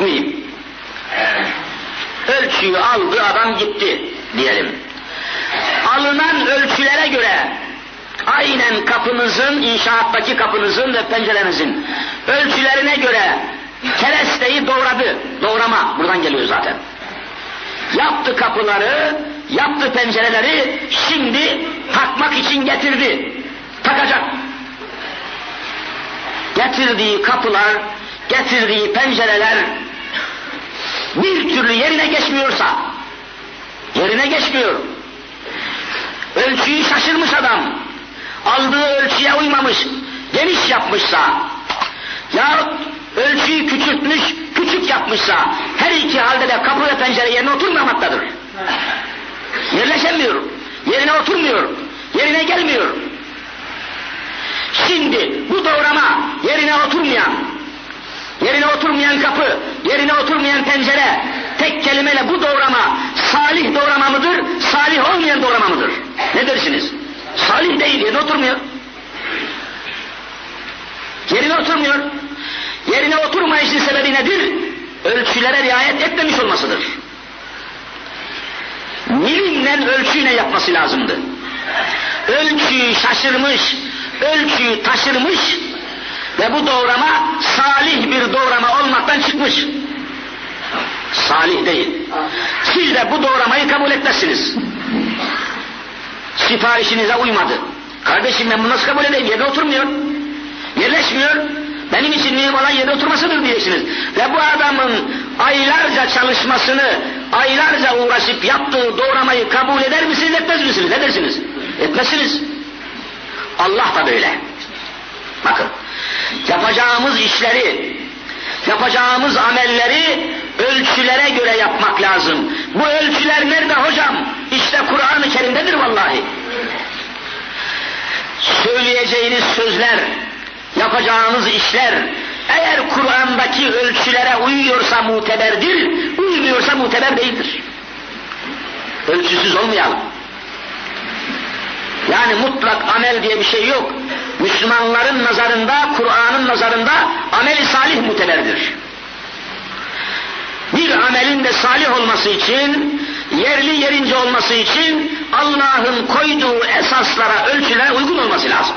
Mühim. Ölçüyü aldı adam gitti diyelim. Alınan ölçülere göre aynen kapınızın, inşaattaki kapınızın ve pencerenizin ölçülerine göre keresteyi doğradı. Doğrama buradan geliyor zaten. Yaptı kapıları, yaptı pencereleri, şimdi takmak için getirdi. Takacak. Getirdiği kapılar, getirdiği pencereler bir türlü yerine geçmiyorsa, yerine geçmiyor. Ölçüyü şaşırmış adam, aldığı ölçüye uymamış, geniş yapmışsa, yahut ölçüyü küçültmüş, küçük yapmışsa, her iki halde de kapı ve pencere yerine oturmamaktadır. Yerleşemiyor, yerine oturmuyor, yerine gelmiyor. Şimdi bu doğrama yerine oturmayan, yerine oturmayan kapı, yerine oturmayan pencere, tek kelimeyle bu doğrama salih doğrama mıdır, salih olmayan doğrama mıdır? Ne dersiniz? Salih değil, yerine oturmuyor. Yerine oturmuyor. Yerine oturmayışın sebebi nedir? Ölçülere riayet etmemiş olmasıdır. Milimle ölçüyle yapması lazımdı. Ölçüyü şaşırmış, ölçüyü taşırmış ve bu doğrama salih bir doğrama olmaktan çıkmış. Salih değil. Siz de bu doğramayı kabul etmezsiniz. Siparişinize uymadı. Kardeşim ben bunu nasıl kabul edeyim? Yerine oturmuyor. Yerleşmiyor. Benim için mühim olan yerde oturmasıdır diyeceksiniz. Ve bu adamın aylarca çalışmasını, aylarca uğraşıp yaptığı doğramayı kabul eder misiniz, etmez misiniz? Ne dersiniz? Etmezsiniz. Allah da böyle. Bakın, yapacağımız işleri, yapacağımız amelleri ölçülere göre yapmak lazım. Bu ölçüler nerede hocam? İşte Kur'an-ı Kerim'dedir vallahi. Söyleyeceğiniz sözler, yapacağınız işler, eğer Kur'an'daki ölçülere uyuyorsa muteberdir, uymuyorsa muteber değildir. Ölçüsüz olmayalım. Yani mutlak amel diye bir şey yok. Müslümanların nazarında, Kur'an'ın nazarında ameli salih muteberdir. Bir amelin de salih olması için, yerli yerince olması için Allah'ın koyduğu esaslara, ölçülere uygun olması lazım.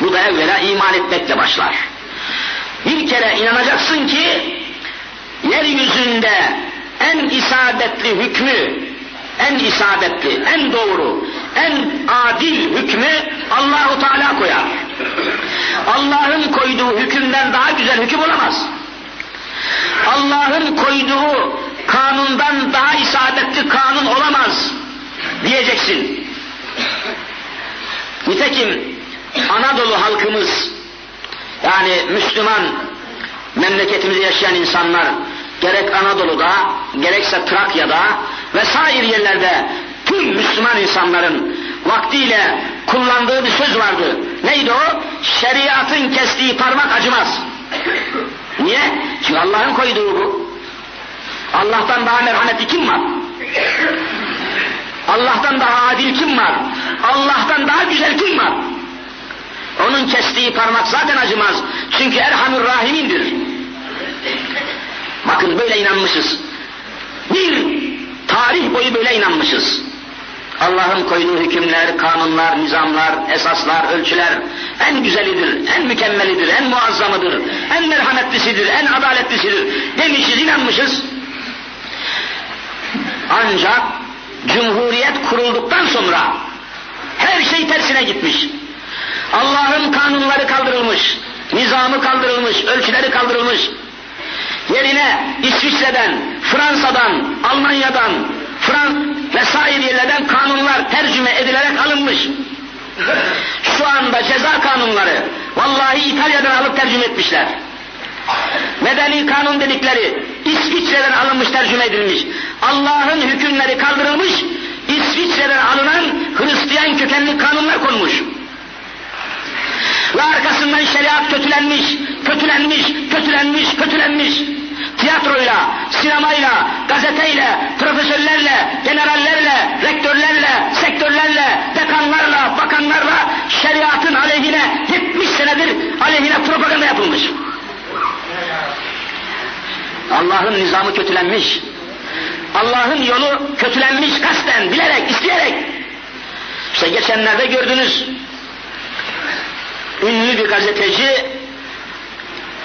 Bu da evvela iman etmekle başlar. Bir kere inanacaksın ki yeryüzünde en isabetli hükmü, en isabetli, en doğru, en adil hükmü Allahu Teala koyar. Allah'ın koyduğu hükümden daha güzel hüküm olamaz. Allah'ın koyduğu kanundan daha isabetli kanun olamaz diyeceksin. Nitekim Anadolu halkımız yani Müslüman memleketimizde yaşayan insanlar gerek Anadolu'da gerekse Trakya'da vesaire yerlerde tüm Müslüman insanların vaktiyle kullandığı bir söz vardı. Neydi o? Şeriatın kestiği parmak acımaz. Niye? Çünkü Allah'ın koyduğu bu. Allah'tan daha merhametli kim var? Allah'tan daha adil kim var? Allah'tan daha güzel kim var? Onun kestiği parmak zaten acımaz. Çünkü Erhamur Rahimindir. Bakın böyle inanmışız. Bir tarih boyu böyle inanmışız. Allah'ın koyduğu hükümler, kanunlar, nizamlar, esaslar, ölçüler en güzelidir, en mükemmelidir, en muazzamıdır, en merhametlisidir, en adaletlisidir demişiz, inanmışız. Ancak Cumhuriyet kurulduktan sonra her şey tersine gitmiş. Allah'ın kanunları kaldırılmış, nizamı kaldırılmış, ölçüleri kaldırılmış. Yerine İsviçre'den, Fransa'dan, Almanya'dan, Frans vesaire tercüme edilerek alınmış. Şu anda ceza kanunları vallahi İtalya'dan alıp tercüme etmişler. Medeni kanun dedikleri İsviçre'den alınmış tercüme edilmiş. Allah'ın hükümleri kaldırılmış, İsviçre'den alınan Hristiyan kökenli kanunlar konmuş. Ve arkasından şeriat kötülenmiş, kötülenmiş, kötülenmiş, kötülenmiş. Tiyatroyla, sinemayla, gazeteyle, profesörlerle, generallerle, rektörlerle, sektörlerle, dekanlarla, bakanlarla şeriatın aleyhine 70 senedir aleyhine propaganda yapılmış. Allah'ın nizamı kötülenmiş. Allah'ın yolu kötülenmiş kasten, bilerek, isteyerek. İşte geçenlerde gördünüz. Ünlü bir gazeteci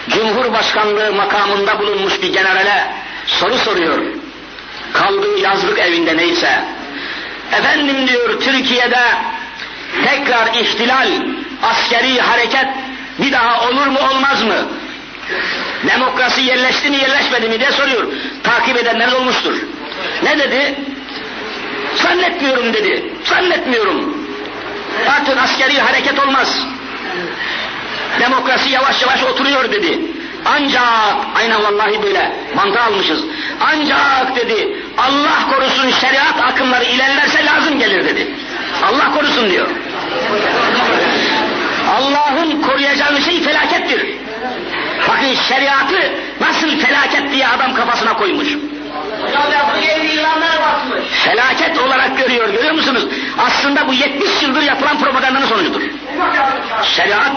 Cumhurbaşkanlığı makamında bulunmuş bir generale soru soruyor. Kaldığı yazlık evinde neyse. Efendim diyor Türkiye'de tekrar ihtilal, askeri hareket bir daha olur mu olmaz mı? Demokrasi yerleşti mi yerleşmedi mi diye soruyor. Takip edenler olmuştur. Ne dedi? Zannetmiyorum dedi. Zannetmiyorum. Artık askeri hareket olmaz. Demokrasi yavaş yavaş oturuyor dedi. Ancak, aynen vallahi böyle, mantı almışız. Ancak dedi, Allah korusun şeriat akımları ilerlerse lazım gelir dedi. Allah korusun diyor. Allah'ın koruyacağı şey felakettir. Bakın şeriatı nasıl felaket diye adam kafasına koymuş. Felaket olarak görüyor, görüyor musunuz? Aslında bu 70 yıldır yapılan propagandanın sonucudur. Şeriat,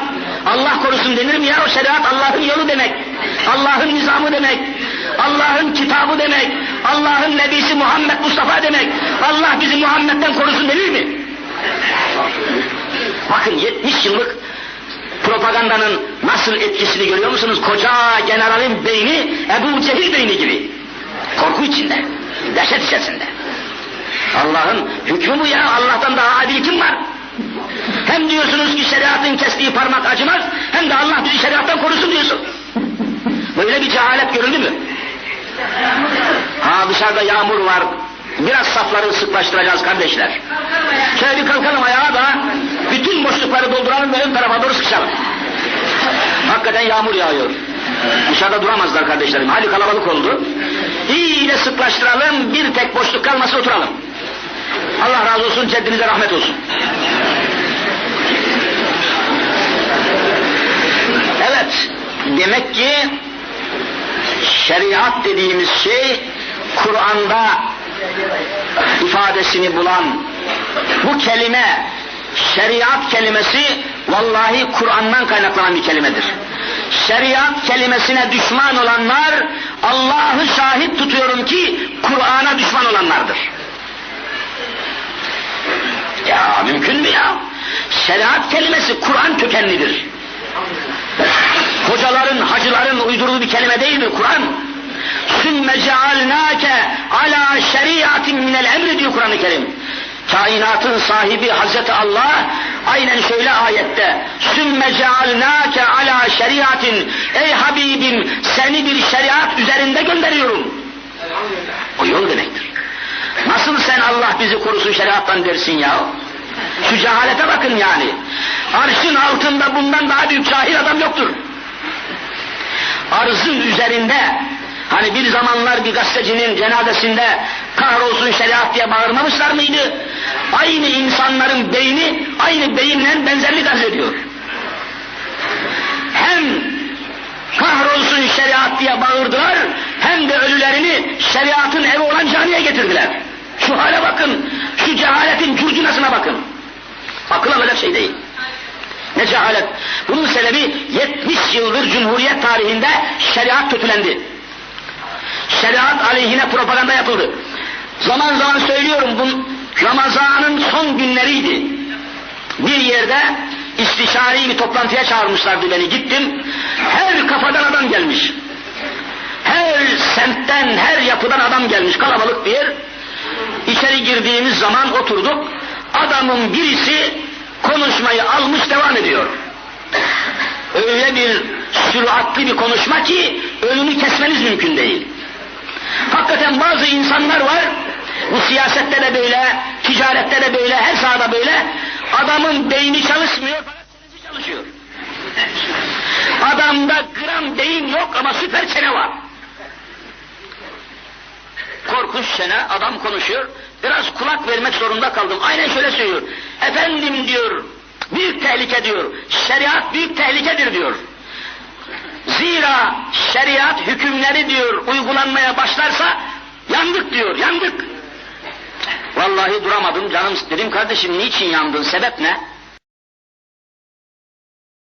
Allah korusun denir mi ya? O şeriat Allah'ın yolu demek. Allah'ın nizamı demek. Allah'ın kitabı demek. Allah'ın nebisi Muhammed Mustafa demek. Allah bizi Muhammed'den korusun denir mi? Bakın 70 yıllık propagandanın nasıl etkisini görüyor musunuz? Koca generalin beyni Ebu Cehil beyni gibi. Korku içinde, dehşet içerisinde. Allah'ın hükmü bu ya, Allah'tan daha adil kim var? Hem diyorsunuz ki şeriatın kestiği parmak acımaz, hem de Allah bizi şeriattan korusun diyorsun. Böyle bir cehalet görüldü mü? Ha dışarıda yağmur var, biraz safları sıklaştıracağız kardeşler. Şöyle bir kalkalım ayağa da bütün boşlukları dolduralım ve ön tarafa doğru sıkışalım. Hakikaten yağmur yağıyor. Dışarıda duramazlar kardeşlerim. Hadi kalabalık oldu. İyice sıklaştıralım, bir tek boşluk kalmasın oturalım. Allah razı olsun, ceddinize rahmet olsun. Demek ki şeriat dediğimiz şey Kur'an'da ifadesini bulan bu kelime şeriat kelimesi vallahi Kur'an'dan kaynaklanan bir kelimedir. Şeriat kelimesine düşman olanlar Allah'ı şahit tutuyorum ki Kur'an'a düşman olanlardır. Ya mümkün mü ya? Şeriat kelimesi Kur'an kökenlidir. Hocaların, hacıların uydurduğu bir kelime değildir Kur'an. Sümme cealnâke alâ şeriatin minel emri diyor Kur'an-ı Kerim. Kainatın sahibi Hazreti Allah aynen şöyle ayette sümme cealnâke alâ şeriatin ey Habibim seni bir şeriat üzerinde gönderiyorum. O yol demektir. Nasıl sen Allah bizi korusun şeriattan dersin ya? Şu cehalete bakın yani. Arşın altında bundan daha büyük cahil adam yoktur. Arzın üzerinde Hani bir zamanlar bir gazetecinin cenazesinde kahrolsun şeriat diye bağırmamışlar mıydı? Aynı insanların beyni aynı beyinle benzerlik arz ediyor. Hem kahrolsun şeriat diye bağırdılar hem de ölülerini şeriatın evi olan camiye getirdiler. Şu hale bakın, şu cehaletin curcunasına bakın. Akıl alacak şey değil. Ne cehalet. Bunun sebebi 70 yıldır Cumhuriyet tarihinde şeriat kötülendi şeriat aleyhine propaganda yapıldı. Zaman zaman söylüyorum bu Ramazan'ın son günleriydi. Bir yerde istişari bir toplantıya çağırmışlardı beni. Gittim. Her kafadan adam gelmiş. Her semtten, her yapıdan adam gelmiş. Kalabalık bir yer. İçeri girdiğimiz zaman oturduk. Adamın birisi konuşmayı almış devam ediyor. Öyle bir süratli bir konuşma ki önünü kesmeniz mümkün değil. Hakikaten bazı insanlar var, bu siyasette de böyle, ticarette de böyle, her sahada böyle, adamın beyni çalışmıyor, fakat çalışıyor. Adamda gram beyin yok ama süper çene var. Korkunç çene, adam konuşuyor, biraz kulak vermek zorunda kaldım. Aynen şöyle söylüyor, efendim diyor, büyük tehlike diyor, şeriat büyük tehlikedir diyor. Zira şeriat hükümleri diyor uygulanmaya başlarsa yandık diyor, yandık. Vallahi duramadım canım dedim kardeşim niçin yandın sebep ne?